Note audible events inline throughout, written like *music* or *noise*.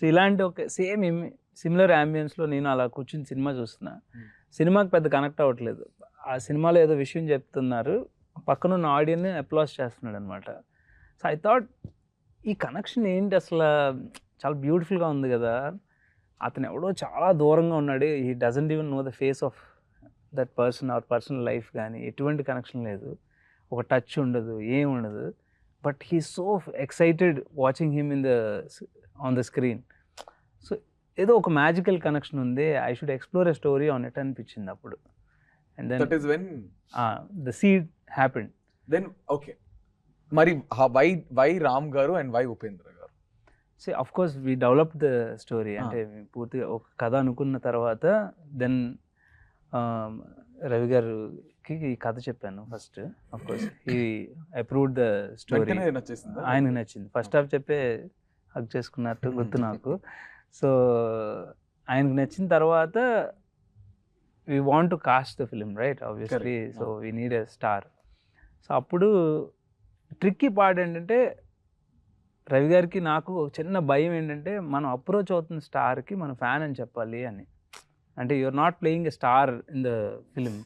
So ఇలాంటి ఒక same similar అంబియన్స్లో నేను అలా కూర్చుని సినిమా చూస్తున్నా. సినిమాకి పెద్ద కనెక్ట్ అవ్వట్లేదు. ఆ సినిమాలో ఏదో విషయం చెప్తున్నారు. పక్కన ఉన్న ఆడియన్ని అప్లాస్ చేస్తున్నాడు అనమాట సో ఐ థాట్ ఈ కనెక్షన్ ఏంటి అసలు? చాలా బ్యూటిఫుల్గా ఉంది కదా. అతను ఎవడో చాలా దూరంగా ఉన్నాడు. He doesn't even know the face of that person or personal life కానీ ఎటువంటి కనెక్షన్ లేదు. ఒక టచ్ ఉండదు ఏం ఉండదు. But he so excited watching him in the on the screen so ఏదో ఒక మ్యాజికల్ కనెక్షన్ ఉంది. I should explore a story on it అనిపించింది అప్పుడు. And that is when the seed happened then okay మరి why why Ram garu and why Upendra garu? So of course we develop the story Ah. అంటే పూర్తిగా ఒక కథ అనుకున్న తర్వాత then Ravi గారికి ఈ కథ చెప్పాను first of course he approved the story ఆయనకు నచ్చింది. ఫస్ట్ హాఫ్ చెప్పే హక్ చేసుకున్నట్టు గుర్తు *laughs* నాకు. సో ఆయనకు నచ్చిన తర్వాత we want to cast the film right obviously. So we need a star so అప్పుడు ట్రిక్కీ పార్ట్ ఏంటంటే రవి గారికి నాకు ఒక చిన్న భయం ఏంటంటే మనం అప్రోచ్ అవుతున్న స్టార్కి మనం ఫ్యాన్ అని చెప్పాలి అని. అంటే you're not playing a star in the film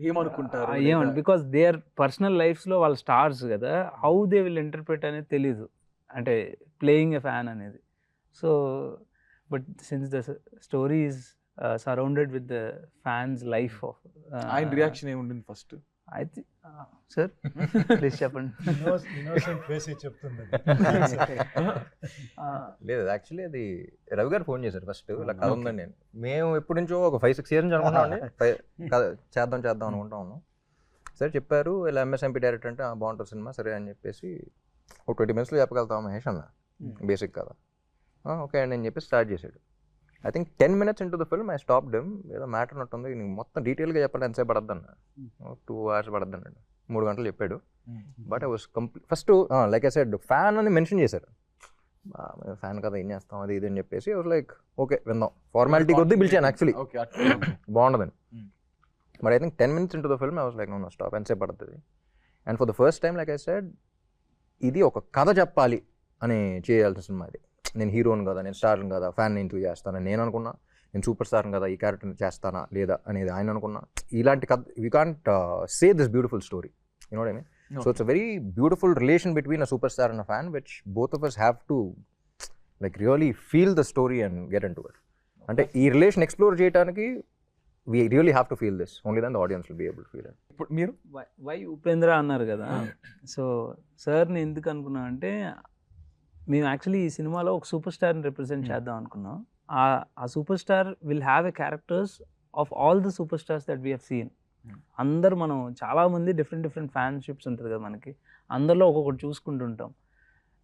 ఏమనుకుంటారు? లేదా- బికాస్ దే ఆర్ పర్సనల్ లైఫ్స్లో వాళ్ళ స్టార్స్ కదా హౌ దే విల్ ఇంటర్ప్రిట్ అనేది తెలీదు. అంటే ప్లేయింగ్ ఎ ఫ్యాన్ అనేది. So but since the story is surrounded with the fans life of ఆయన రియాక్షన్ ఏముండింది ఫస్ట్ అయితే సార్ ప్లీజ్ చెప్పండి. *laughs* *laughs* లేదు యాక్చువల్లీ అది రవి గారు ఫోన్ చేశారు ఫస్ట్ ఇలా కథ ఉందండి నేను. మేము ఎప్పటి నుంచో ఒక ఫైవ్ సిక్స్ ఇయర్స్ నుంచి *laughs* కథ చేద్దాం చేద్దాం అనుకుంటా ఉన్నాం. సరే చెప్పారు ఇలా ఎంఎస్ఎంపీ డైరెక్టర్ అంటే "ఆ, బాగుంటుంది సినిమా సరే అని చెప్పేసి ఒక ట్వంటీ మినిట్స్లో చెప్పగలుగుతాం మహేష్ అన్న? బేసిక్ కదా. ఓకే అండి అని చెప్పి స్టార్ట్ చేశాడు I think ten minutes into the film I stop them ఏదో మ్యాటర్ ఉన్నట్టుంది నీకు మొత్తం డీటెయిల్గా చెప్పాలి ఎంతసేపు పడద్దు అన్న టూ అవర్స్ పడద్దు అన్నాడు మూడు గంటలు చెప్పాడు. But I was complete first like I said fan అని మెన్షన్ చేశారు. ఫ్యాన్ కదా ఏం చేస్తాం అది ఇది అని చెప్పేసి లైక్ ఓకే విందాం. ఫార్మాలిటీ కొద్దీ పిలిచాను actually Hmm. But I think ten minutes into the film I was like no stop ఎంతసేపు పడుతుంది and for the first time like I said ఇది ఒక కథ చెప్పాలి అని చేయాల్సిన సినిమా ఇది. నేను హీరోని కదా నేను స్టార్ని కదా ఫ్యాన్ ఇంటూ చేస్తానని నేను అనుకున్నా నేను సూపర్ స్టార్ని కదా ఈ క్యారెక్టర్ చేస్తానా లేదా అనేది ఆయన అనుకున్నా. ఇలాంటి కథ we can't say this beautiful story you know I mean so it's a very beautiful relation between a superstar and a fan which both of us have to like really feel the story and get on to it అంటే ఈ relation explore చేయడానికి we really have to feel this only then the audience will be able feel it ఇప్పుడు మీరు? Why- why Upendra అన్నారు కదా. So సార్ని ఎందుకు అనుకున్నాం అంటే మేము యాక్చువల్లీ ఈ సినిమాలో ఒక సూపర్ స్టార్ని రిప్రజెంట్. చేద్దాం అనుకున్నాం. ఆ ఆ superstar will have a characters of all the superstars that we have seen. అందరు మనం చాలా మంది డిఫరెంట్ డిఫరెంట్ ఫ్యాన్షిప్స్ ఉంటుంది కదా మనకి. అందరిలో ఒక్కొక్కటి చూసుకుంటుంటాం.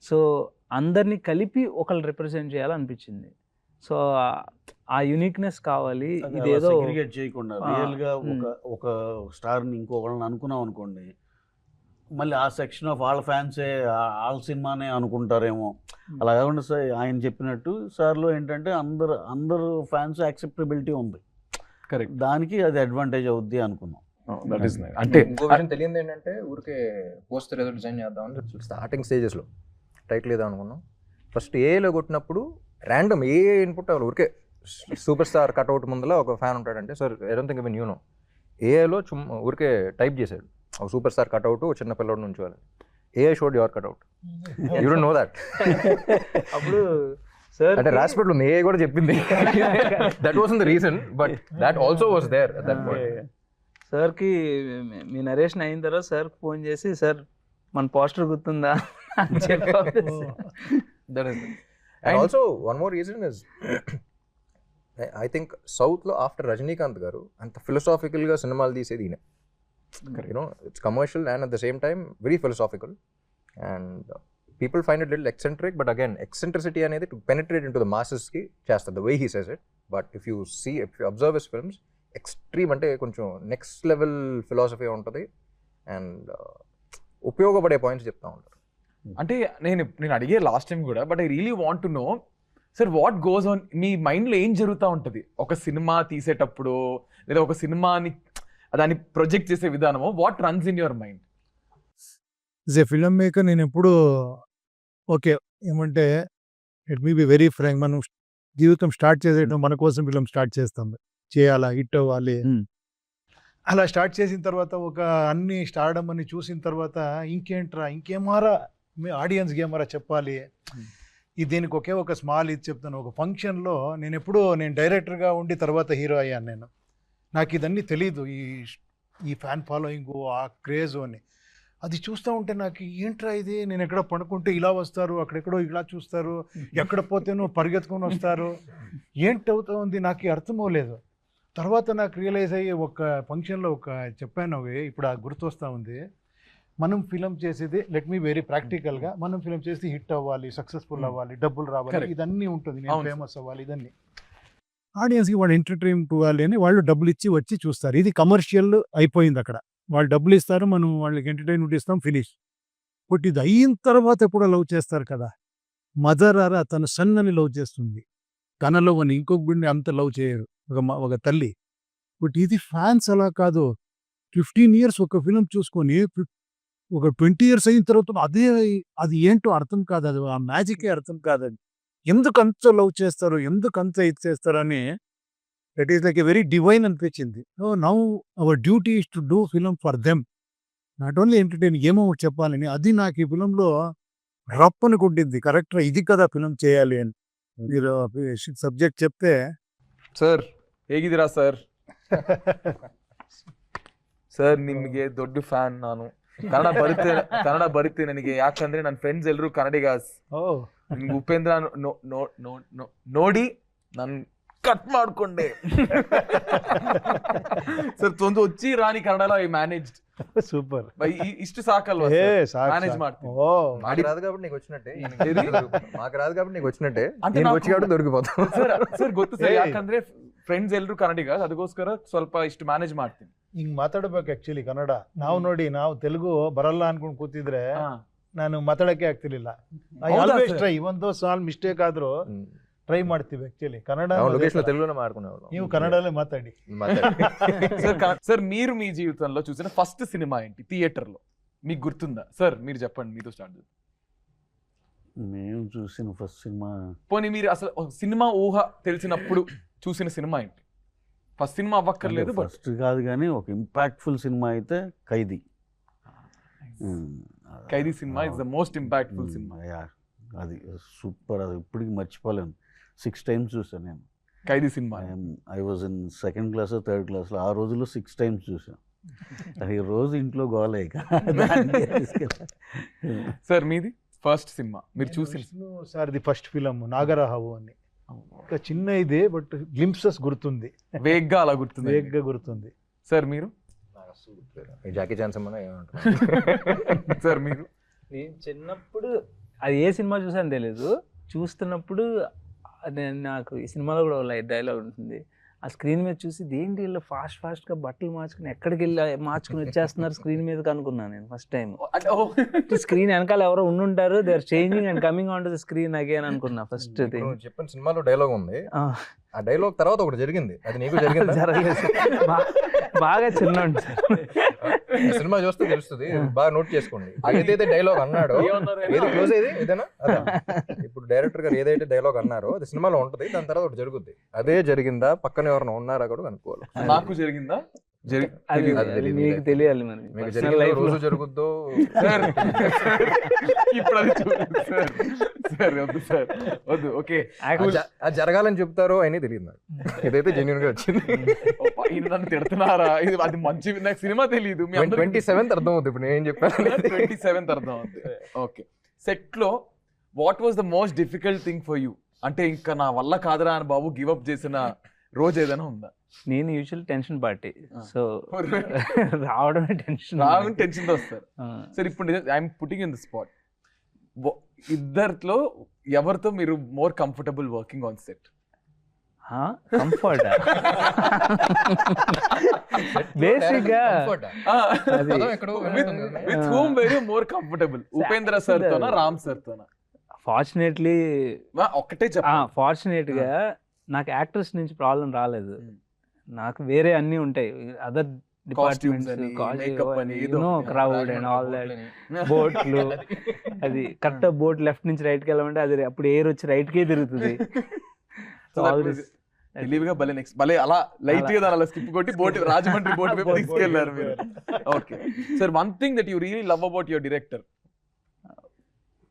సో అందరినీ కలిపి ఒకళ్ళు రిప్రజెంట్ చేయాలనిపించింది. సో ఆ యునిక్నెస్ కావాలి. ఇదేదో సెగ్రిగేట్ చేయకుండా ఆ, రియల్గా మ్. ఒక ఒక స్టార్ని ఇంకొకళ్ళని అనుకున్నాం అనుకోండి మళ్ళీ ఆ సెక్షన్ ఆఫ్ వాళ్ళ ఫ్యాన్సే వాళ్ళ సినిమానే అనుకుంటారేమో. అలా కాకుండా సార్ ఆయన చెప్పినట్టు సార్లో ఏంటంటే అందరు అందరు ఫ్యాన్స్ యాక్సెప్టబిలిటీ ఉంది. కరెక్ట్ దానికి అది అడ్వాంటేజ్ అవుద్ది అనుకున్నాం. దట్ ఈస్ అంటే ఇంకో విషయం తెలియదు ఏంటంటే ఊరికే పోస్టర్ ఏదో డిజైన్ చేద్దామని స్టార్టింగ్ స్టేజెస్లో టైటిల్ ఏదో అనుకున్నాం. ఫస్ట్ ఏలో కొట్టినప్పుడు ర్యాండమ్ ఏ ఇన్పుట్ అవ్వాలి ఊరికే సూపర్ స్టార్ కట్అవుట్ ముందర ఒక ఫ్యాన్ ఉంటాడంటే sir I think even you know ఏలో చుమ్ ఊరికే టైప్ చేశాడు. ఒక సూపర్ స్టార్ కట్అవుట్ చిన్న పిల్లడు నుంచి వాళ్ళు ఏ showed your cutout you don't know that అప్పుడు సార్ అంటే రాసిపెట్లు ఉంది ఏ కూడా చెప్పింది. That was the reason but that also was there that సార్కి మీ నరేషన్ అయిన తర్వాత సార్ ఫోన్ చేసి సార్ మన పోస్టర్ గుర్తుందా? *laughs* అని చెప్పి *laughs* that is and also one more reason is I think సౌత్లో ఆఫ్టర్ రజనీకాంత్ గారు అంత ఫిలసాఫికల్గా సినిమాలు తీసేది ఈయన you know it's commercial and at the same time very philosophical and people find it little eccentric but again eccentricity అనేది to penetrate into the మాసెస్కి చేస్తుంది the way he says it but if you see if you observe his films extreme అంటే కొంచెం next level philosophy ఉంటుంది అండ్ ఉపయోగపడే points చెప్తా ఉంటారు అంటే నేను నేను అడిగే లాస్ట్ టైం కూడా but I really want to know sir what goes on మీ మైండ్లో ఏం జరుగుతూ ఉంటుంది? ఒక సినిమా తీసేటప్పుడు లేదా ఒక సినిమాని దాన్ని ప్రొజెక్ట్ చేసే విధానము what runs in your mind a filmmaker నేను ఎప్పుడు ఓకే ఏమంటే let me be very frank మనం జీవితం స్టార్ట్ చేసేయడం మన కోసం ఫిలిం స్టార్ట్ చేస్తాం. చేయాలా హిట్ అవ్వాలి? Hmm. అలా స్టార్ట్ చేసిన తర్వాత ఒక అన్ని స్టార్డమ్ అని చూసిన తర్వాత ఇంకేంట్రా ఇంకేమారా మీ ఆడియన్స్ గేమరా చెప్పాలి? ఈ దీనికి ఒకే ఒక స్మాల్ ఇది చెప్తాను. ఒక ఫంక్షన్లో నేను ఎప్పుడూ నేను డైరెక్టర్గా ఉండి తర్వాత హీరో అయ్యాను నేను. నాకు ఇదన్నీ తెలీదు. ఈ ఈ ఫ్యాన్ ఫాలోయింగ్ ఆ క్రేజ్ అని. అది చూస్తూ ఉంటే నాకు ఏంట్రా ఇది? నేను ఎక్కడ పడుకుంటే ఇలా వస్తారు అక్కడెక్కడో ఇలా చూస్తారు ఎక్కడ పోతేనో పరిగెత్తుకొని వస్తారు. ఏంటి అవుతుంది ఉంది? నాకు అర్థం అవ్వలేదు తర్వాత నాకు రియలైజ్ అయ్యి ఒక ఫంక్షన్లో ఒక చెప్పాను. అవి ఇప్పుడు ఆ గుర్తొస్తూ ఉంది. మనం ఫిలం చేసేది లెట్ మీ వెరీ ప్రాక్టికల్గా మనం ఫిలం చేసి హిట్ అవ్వాలి సక్సెస్ఫుల్ Hmm. అవ్వాలి డబ్బులు రావాలి. ఇదన్నీ ఉంటుంది నేను. ఫేమస్ అవ్వాలి ఇదన్నీ. ఆడియన్స్కి వాళ్ళు ఎంటర్టైన్ ఇవ్వాలి అని వాళ్ళు డబ్బులు ఇచ్చి వచ్చి చూస్తారు. ఇది కమర్షియల్ అయిపోయింది అక్కడ. వాళ్ళు డబ్బులు ఇస్తారు మనం వాళ్ళకి ఎంటర్టైన్మెంట్ ఇస్తాం ఫినిష్ బట్ ఇది అయిన తర్వాత ఎప్పుడో లవ్ చేస్తారు కదా. మదర్ ఆరా తన సన్ అని లవ్ చేస్తుంది. తనలో అని ఇంకొక బిడ్డని అంత లవ్ చేయరు. ఒక ఒక తల్లి. బట్ ఇది ఫ్యాన్స్ అలా కాదు. ఫిఫ్టీన్ ఇయర్స్ ఒక ఫిలిం చూసుకొని ఒక ట్వంటీ ఇయర్స్ అయిన తర్వాత అదే అది ఏంటో అర్థం కాదు అది ఆ మ్యాజికే అర్థం కాదు అది ఎందుకు అంత లవ్ చేస్తారు ఎందుకు అంత ఇది చేస్తారని that is like a very divine అనిపించింది so now our duty is to do film for them not only entertain ఏమో ఒకటి చెప్పాలని అది నాకు ఈ ఫిలంలో రప్పని కొట్టింది కరెక్ట్ ఇది కదా ఫిలిం చేయాలి అని మీరు సబ్జెక్ట్ చెప్తే ಸರ್ ಹೇಗಿದ್ದೀರಾ ಸರ್ *laughs* ಸರ್ ನಿಮಗೆ ದೊಡ್ಡ ಫ್ಯಾನ್ ನಾನು ಕನ್ನಡ ಬರುತ್ತೆ ಕನ್ನಡ ಬರುತ್ತೆ ನನಗೆ ಯಾಕಂದ್ರೆ ನನ್ನ ಫ್ರೆಂಡ್ಸ್ ಎಲ್ಲರೂ ಕನ್ನಡಿಗಾಸ್ ನಿಮ್ಗೆ ಉಪೇಂದ್ರ ನೋಡಿ ನನ್ ಕಟ್ ಮಾಡ್ಕೊಂಡೆ ಸರ್ ತೊಂದು ಹೊಚ್ಚಿ ರಾಣಿ ಕನ್ನಡ ಐ ಮ್ಯಾನೇಜ್ ಸೂಪರ್ ఇష్ట సాకల్ మేనేజ్ మాకు రాదు కాబట్టి నీకు వచ్చినట్టే మాకు రాదు కాబట్టి నీకు వచ్చినట్టే ಸರ್ ಗೊತ್ತು ಸರ್ ಯಾಕಂದ್ರೆ ಫ್ರೆಂಡ್ಸ್ ಎಲ್ಲರೂ ಕನ್ನಡಿಗ ಅದಕ್ಕೋಸ್ಕರ ಸ್ವಲ್ಪ ಇಷ್ಟು ಮ್ಯಾನೇಜ್ ಮಾಡ್ತೀನಿ ಹಿಂಗ್ ಮಾತಾಡ್ಬೇಕು ಆಕ್ಚುಲಿ ಕನ್ನಡ ನಾವು ನೋಡಿ ನಾವು ತೆಲುಗು ಬರಲ್ಲ ಅನ್ಕೊಂಡ್ ಕೂತಿದ್ರೆ ನಾನು ಮಾತಾಡಕ್ಕೆ ಆಗ್ತಿರ್ಲಿಲ್ಲ ಐ ಹೌದಾ ಆಲ್ವೇಸ್ sir? ಟ್ರೈ ಒಂದು ಸಾಲ್ ಮಿಸ್ಟೇಕ್ ಆದ್ರೂ ಟ್ರೈ ಮಾಡ್ತೀವಿ ಆಕ್ಚುಲಿ ಕನ್ನಡ ನಾವು ಅನ್ನೋದೇ లొకేషన్ ತರ. తెలుగులోనే మాడుకునేవాళ్ళం ನೀವು ಕನ್ನಡಲ್ಲೇ ಮಾತಾಡಿ సార్ కా- సార్ మీరు మీ జీవితంలో చూసిన ఫస్ట్ సినిమా ఏంటి థియేటర్ లో మీకు గుర్తుందా సార్ మీరు చెప్పండి మీతో స్టార్ట్ చేద్దాం మేము చూసిన ఫస్ట్ సినిమా పోనీ మీరు అసలు ఒక సినిమా ఊహ తెలిసినప్పుడు చూసిన సినిమా ఏంటి ఫస్ట్ సినిమా అవ్వక్కర్లేదు బట్ ఫస్ట్ కాదు కానీ ఒక ఇంపాక్ట్ఫుల్ సినిమా అయితే Khaidi. Khaidi cinema is the most impactful cinema. Yeah, అది సూపర్ అది ఇప్పటికి మర్చిపోలేను. సిక్స్ టైమ్స్ చూసాను నేను. Khaidi cinema. I was in second class third క్లాస్లో ఆ రోజుల్లో సిక్స్ టైమ్స్ చూసాను అది రోజు ఇంట్లో గోలే. సార్ మీది? First cinema. మీరు చూసిన విష్ణు సార్ది ఫస్ట్ ఫిలం నాగరహావు అని. ఒక చిన్న ఇదే బట్ గ్లింప్సెస్ గుర్తుంది. వేగ్గా అలా గుర్తుంది. వేగ్గా గుర్తుంది. సార్ మీరు? జాకీ ఏమన్నా ఏమంటారు *laughs* సార్ మీరు? నేను చిన్నప్పుడు అది ఏ సినిమా చూసాను తెలియదు చూస్తున్నప్పుడు అది నాకు ఈ సినిమాలో కూడా లైట్ డైలాగ్ ఉంటుంది. ఆ స్క్రీన్ మీద చూసి దేంటి వీళ్ళు ఫాస్ట్ ఫాస్ట్గా బట్టలు మార్చుకుని ఎక్కడికి వెళ్ళి మార్చుకుని వచ్చేస్తున్నారు స్క్రీన్ మీద అనుకున్నాను నేను ఫస్ట్ టైం స్క్రీన్ వెనకాల ఎవరో ఉండుంటారు they are changing and coming on to the screen again అనుకున్నా ఫస్ట్ చెప్పిన సినిమాలో డైలాగ్ ఉంది. ఆ. డైలాగ్ తర్వాత ఒకటి జరిగింది. అది నీకు *laughs* జరిగింది? జరగలేదు. బాగా చిన్న సినిమా చూస్తే తెలుస్తుంది. బాగా నోట్ చేసుకోండి. ఏదైతే డైలాగ్ అన్నాడో? ఏది క్లోజ్ ఏది ఇదేనా? అదా. ఇప్పుడు డైరెక్టర్ గారు ఏదైతే డైలాగ్ అన్నారో అది సినిమాలో ఉంటది. దాని తర్వాత ఒకటి జరుగుద్ది. అదే జరిగిందా? పక్కన ఎవరైనా ఉన్నారా కూడా కనుక్కోవాలి. నాకు జరిగిందా? అది తెలీదు. అది తెలీదు. మీకు తెలియాలి మరి మీకు పర్సనల్ జరిగిందో లైఫ్ రోజు జరుగుద్దో? సార్. *laughs* ఇప్పుడు అది చూడండి సార్ సార్ వద్దు సార్ వద్దు ఓకే. అది జ- అది జరగాలని చెప్తారో అని తెలియదు నాకు. *laughs* ఇదైతే జెన్యున్గా వచ్చింది. నన్ను తిడుతున్నారా? ఇది అది మంచి నాకు సినిమా తెలియదు మీ ట్వంటీ సెవెంత్ అర్థం అవుతుంది ఇప్పుడు నేను ఏం చెప్పాను ట్వంటీ సెవెంత్ అర్థం అవుతుంది ఓకే. సెట్లో what was the most difficult thing for you అంటే ఇంకా నా వల్ల కాదురా అని బాబు గివ్ అప్ చేసిన రోజు ఏదైనా ఉందా? నేను యూజువల్ టెన్షన్ పార్టీ. సో రావడమే టెన్షన్ రాగానే టెన్షన్ వస్తారు. సరే ఇప్పుడు I'm putting in the spot ఇద్దరిలో ఎవరితో మీరు more comfortable working on set comfort బేసిక్గా అది- with whom very more comfortable Upendra sir తోనా Ram sir తోనా? ఫార్చునేట్లీ చెప్పండి. ఫార్చునేట్గా నాకు యాక్టర్స్ నుంచి ప్రాబ్లం రాలేదు. నాకు వేరే అన్నీ ఉంటాయి. Other. Crowd and all that బోట్లు *laughs* అది. కరెక్ట్ బోట్ లెఫ్ట్ నుంచి రైట్కి వెళ్ళమంటే అది అప్పుడు ఎయిర్ వచ్చి రైట్ కే తిరుగుతుంది *laughs* తెలివిగా భలే నెక్స్ట్ భలే అలా లైట్గా దాని అలా స్కిప్ కొట్టి బోట్ *laughs* రాజమండ్రి బోట్ వైపు Boat తీసుకెళ్ళారు మీరు. వైపు. Okay sir one thing that you really love about your director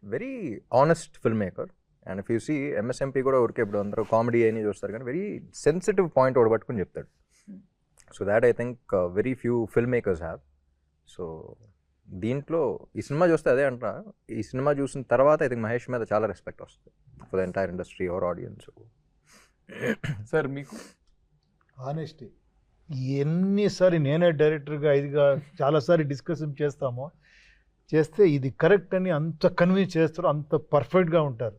very honest film maker and if you see MSMP కూడా ఊరికే ఇప్పుడు అందరూ కామెడీ అని చూస్తారు కానీ వెరీ సెన్సిటివ్ పాయింట్ ఒకటి పట్టుకుని చెప్తాడు. So that I think very few film makers have so దీంట్లో ఈ సినిమా చూస్తే అదే అంటా ఈ సినిమా చూసిన తర్వాత ఐ థింక్ మహేష్ మీద చాలా రెస్పెక్ట్ వస్తుంది for the entire industry our audience sir మీకు? ఆనెస్టీ ఎన్నిసారి నేనే డైరెక్టర్గా ఇదిగా చాలాసారి డిస్కషన్ చేస్తామో చేస్తే ఇది కరెక్ట్ అని అంత కన్విన్స్ చేస్తారు అంత పర్ఫెక్ట్గా ఉంటారు.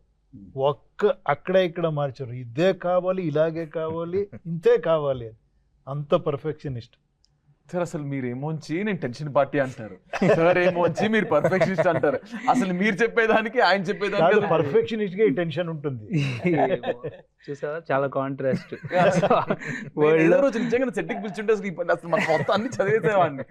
ఒక్క అక్కడ ఇక్కడ మార్చారు. ఇదే కావాలి ఇలాగే కావాలి *laughs* ఇంతే కావాలి అని. అంత పర్ఫెక్షనిస్ట్ సార్ అసలు మీరు ఏమోంచి నేను టెన్షన్ పార్టీ అంటారు. సార్ ఏమోంచి మీరు పర్ఫెక్షనిస్ట్ అంటారు. అసలు మీరు చెప్పేదానికి ఆయన కాదు చెప్పేదానికి పర్ఫెక్షనిస్ట్గా ఈ టెన్షన్ ఉంటుంది. చూసారా చాలా కాంట్రాస్ట్ వరల్డ్ రోజు నిజంగా సెట్టింగ్ పిలిచుంటే అసలు ఈ పని- అసలు మన మొత్తం అన్ని చదివేసేవాడిని.